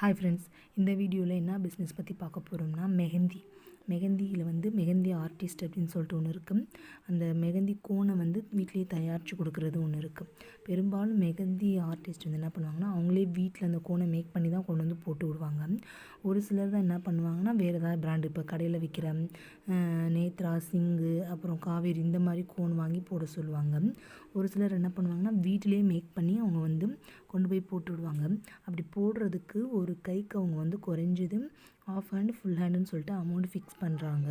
Hi friends இந்த வீடியோவில் என்ன பிஸ்னஸ் பற்றி பார்க்க போகிறோம்னா மெஹந்தி. மெஹந்தியில் வந்து மெஹந்தி ஆர்டிஸ்ட் அப்படின்னு சொல்லிட்டு ஒன்று இருக்குது அந்த மெஹந்தி கோனை வந்து வீட்டிலேயே தயாரித்து கொடுக்குறது ஒன்று இருக்குது பெரும்பாலும் மெஹந்தி ஆர்டிஸ்ட் வந்து என்ன பண்ணுவாங்கன்னா அவங்களே வீட்டில் அந்த கோனை மேக் பண்ணி தான் கொண்டு வந்து போட்டு விடுவாங்க. ஒரு சிலர் தான் என்ன பண்ணுவாங்கன்னா வேறு ஏதாவது பிராண்டு இப்போ கடையில் விற்கிற நேத்ரா சிங்கு அப்புறம் காவேரி இந்த மாதிரி கோன் வாங்கி போட சொல்லுவாங்க. ஒரு சிலர் என்ன பண்ணுவாங்கன்னா வீட்டிலேயே மேக் பண்ணி அவங்க வந்து போய் போட்டு விடுவாங்க அப்படி போடுறதுக்கு ஒரு கைக்கு அவங்க வந்து குறைஞ்சது ஆஃப் ஹேண்ட் ஃபுல் ஹேண்டுன்னு சொல்லிட்டு அமௌண்ட் ஃபிக்ஸ் பண்ணுறாங்க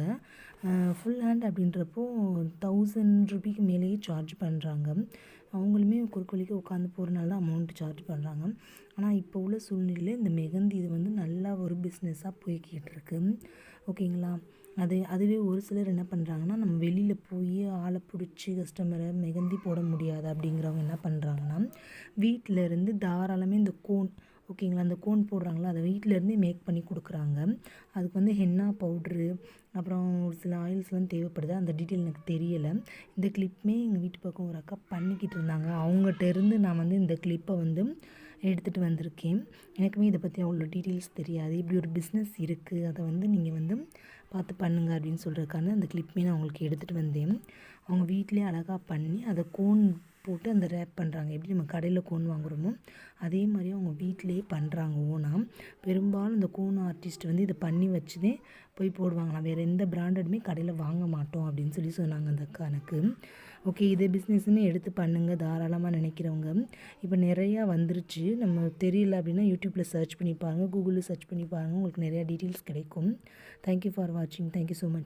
ஃபுல் ஹேண்ட் அப்படின்றப்போ தௌசண்ட் ருபிக்கு மேலேயே சார்ஜ் பண்ணுறாங்க அவங்களுமே குறுக்கொலிக்கு உட்காந்து போகிறனால தான் அமௌண்ட் சார்ஜ் பண்ணுறாங்க ஆனால் இப்போ உள்ள சூழ்நிலையில் இந்த மெகந்தி இது வந்து நல்லா ஒரு பிஸ்னஸாக போய்கிட்டு இருக்கு ஓகேங்களா அது அதுவே ஒரு சிலர் என்ன பண்ணுறாங்கன்னா நம்ம வெளியில் போய் ஆளை பிடிச்சி கஸ்டமரை மெகந்தி போட முடியாது அப்படிங்கிறவங்க என்ன பண்ணுறாங்கன்னா வீட்டில் இருந்து தாராளமே இந்த கோன் ஓகேங்களா? அந்த கோன் போடுறாங்களா? அதை வீட்டிலேருந்தே மேக் பண்ணி கொடுக்குறாங்க. அதுக்கு வந்து ஹென்னா பவுட்ரு அப்புறம் ஒரு சில ஆயில்ஸ்லாம் தேவைப்படுது. அந்த டீட்டெயில் எனக்கு தெரியலை. இந்த கிளிப்புமே எங்கள் வீட்டு பக்கம் ஒரு அக்கா பண்ணிக்கிட்டு இருந்தாங்க. அவங்ககிட்ட இருந்து நான் வந்து இந்த கிளிப்பை வந்து எடுத்துகிட்டு வந்திருக்கேன். எனக்குமே இதை பற்றி அவ்வளோ டீட்டெயில்ஸ் தெரியாது. இப்படி ஒரு பிஸ்னஸ் இருக்குது அதை வந்து நீங்கள் வந்து பார்த்து பண்ணுங்க அப்படின்னு சொல்கிறதுக்கான அந்த கிளிப்புமே நான் உங்களுக்கு எடுத்துகிட்டு வந்தேன். அவங்க வீட்டிலே அழகாக பண்ணி அதை கோன் போட்டு அந்த ரேப் பண்ணுறாங்க எப்படி நம்ம கடையில் கோன் வாங்குறோமோ அதே மாதிரி அவங்க வீட்டிலேயே பண்ணுறாங்க ஓனாக பெரும்பாலும் இந்த கோன் ஆர்டிஸ்ட் வந்து இதை பண்ணி வச்சுதே போய் போடுவாங்களாம். வேறு எந்த பிராண்டடுமே கடையில் வாங்க மாட்டோம் அப்படின்னு சொல்லி சொன்னாங்க அந்த அக்கா எனக்கு. ஓகே இதே பிஸ்னஸ்ன்னு எடுத்து பண்ணுங்கள் தாராளமாக நினைக்கிறவங்க. இப்போ நிறையா வந்துருச்சு. நம்ம தெரியல அப்படின்னா யூடியூப்பில் சர்ச் பண்ணி பாருங்கள் கூகுளில் சர்ச் பண்ணி பாருங்கள் உங்களுக்கு நிறையா டீட்டெயில்ஸ் கிடைக்கும். தேங்க்யூ ஃபார் வாட்சிங் தேங்க்யூ ஸோ மச்